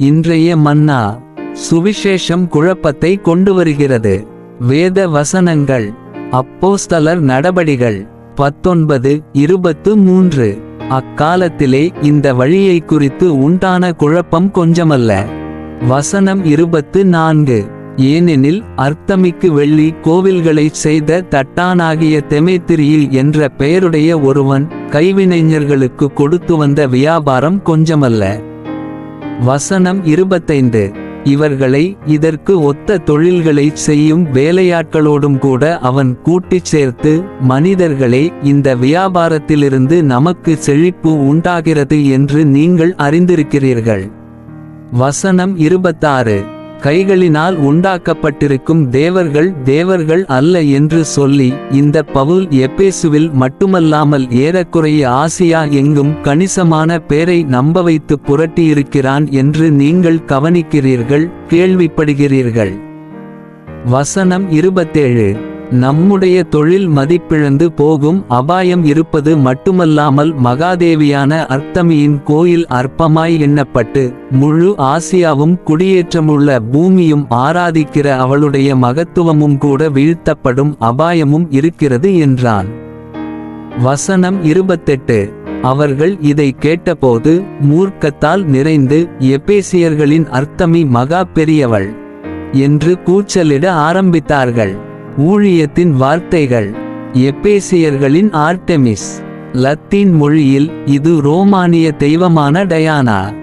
இன்றைய மன்னா சுவிசேஷம் குழப்பத்தை கொண்டு வருகிறது வேத வசனங்கள் அப்போஸ்தலர் நடபடிகள் பத்தொன்பது இருபத்து மூன்று. அக்காலத்திலே இந்த வழியை குறித்து உண்டான குழப்பம் கொஞ்சமல்ல. வசனம் இருபத்து நான்கு. ஏனெனில் அர்த்தமிக்கு வெள்ளி கோவில்களைச் செய்த தட்டானாகிய தெமேத்திரியில் என்ற பெயருடைய ஒருவன் கைவினைஞர்களுக்கு கொடுத்து வந்த வியாபாரம் கொஞ்சமல்ல. வசனம் இருபத்தைந்து. இவர்களை இதற்கு ஒத்த தொழில்களைச் செய்யும் வேலையாட்களோடும் கூட அவன் கூட்டிச் சேர்த்து மனிதர்களே இந்த வியாபாரத்திலிருந்து நமக்கு செழிப்பு உண்டாகிறது என்று நீங்கள் அறிந்திருக்கிறீர்கள். வசனம் இருபத்தாறு. கைகளினால் உண்டாக்கப்பட்டிருக்கும் தேவர்கள் தேவர்கள் அல்ல என்று சொல்லி இந்த பவுல் எப்பேசுவில் மட்டுமல்லாமல் ஏறக்குறைய ஆசியா எங்கும் கணிசமான பேரை நம்ப வைத்து புரட்டியிருக்கிறான் என்று நீங்கள் கவனிக்கிறீர்கள் கேள்விப்படுகிறீர்கள். வசனம் இருபத்தேழு. நம்முடைய தொழில் மதிப்பிழந்து போகும் அபாயம் இருப்பது மட்டுமல்லாமல் மகாதேவியான அர்த்தமியின் கோயில் அற்பமாய் எண்ணப்பட்டு முழு ஆசியாவும் குடியேற்றமுள்ள பூமியும் ஆராதிக்கிற அவளுடைய மகத்துவமும் கூட வீழ்த்தப்படும் அபாயமும் இருக்கிறது என்றான். வசனம் இருபத்தெட்டு. அவர்கள் இதை கேட்டபோது மூர்க்கத்தால் நிறைந்து எபேசியர்களின் அர்த்தமி மகா பெரியவள் என்று கூச்சலிட ஆரம்பித்தார்கள். ஊழியத்தின் வார்த்தைகள். எப்பேசியர்களின் ஆர்டெமிஸ். லத்தீன் மொழியில் இது ரோமானிய தெய்வமான டயானா.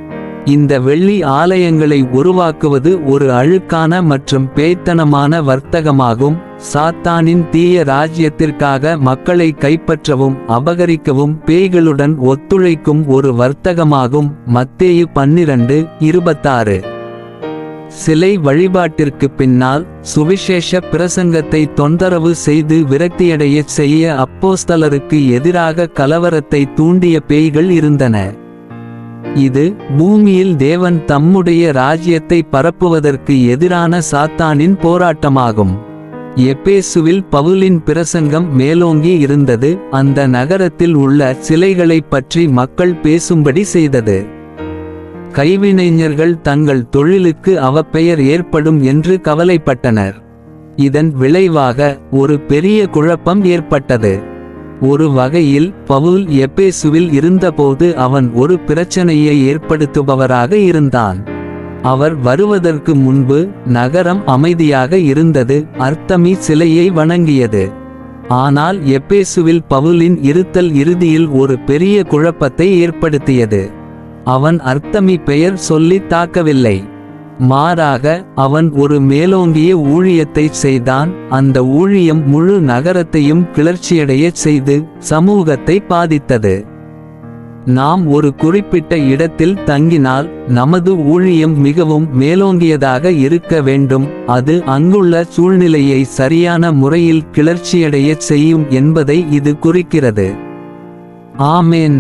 இந்த வெள்ளி ஆலயங்களை உருவாக்குவது ஒரு அழுக்கான மற்றும் பேய்த்தனமான வர்த்தகமாகும். சாத்தானின் தீய ராஜ்யத்திற்காக மக்களை கைப்பற்றவும் அபகரிக்கவும் பேய்களுடன் ஒத்துழைக்கும் ஒரு வர்த்தகமாகும். மத்தேயு பன்னிரண்டு இருபத்தாறு. சிலை வழிபாட்டிற்கு பின்னால் சுவிசேஷ பிரசங்கத்தை தொந்தரவு செய்து விரக்தியடையச் செய்ய அப்போஸ்தலருக்கு எதிராக கலவரத்தை தூண்டிய பேய்கள் இருந்தன. இது பூமியில் தேவன் தம்முடைய ராஜ்யத்தை பரப்புவதற்கு எதிரான சாத்தானின் போராட்டமாகும். எப்பேசுவில் பவுலின் பிரசங்கம் மேலோங்கி இருந்தது. அந்த நகரத்தில் உள்ள சிலைகளைப் பற்றி மக்கள் பேசும்படி செய்தது. கைவினைஞர்கள் தங்கள் தொழிலுக்கு அவப்பெயர் ஏற்படும் என்று கவலைப்பட்டனர். இதன் விளைவாக ஒரு பெரிய குழப்பம் ஏற்பட்டது. ஒரு வகையில் பவுல் எப்பேசுவில் இருந்தபோது அவன் ஒரு பிரச்சனையை ஏற்படுத்துபவராக இருந்தான். அவர் வருவதற்கு முன்பு நகரம் அமைதியாக இருந்தது அர்த்தமி சிலையை வணங்கியது. ஆனால் எப்பேசுவில் பவுலின் இருத்தல் இறுதியில் ஒரு பெரிய குழப்பத்தை ஏற்படுத்தியது. அவன் அர்த்தமி பெயர் சொல்லி தாக்கவில்லை. மாறாக அவன் ஒரு மேலோங்கிய ஊழியத்தை செய்தான். அந்த ஊழியம் முழு நகரத்தையும் கிளர்ச்சியடையச் செய்து சமூகத்தை பாதித்தது. நாம் ஒரு குறிப்பிட்ட இடத்தில் தங்கினால் நமது ஊழியம் மிகவும் மேலோங்கியதாக இருக்க வேண்டும். அது அங்குள்ள சூழ்நிலையை சரியான முறையில் கிளர்ச்சியடையச் செய்யும் என்பதை இது குறிக்கிறது. ஆமேன்.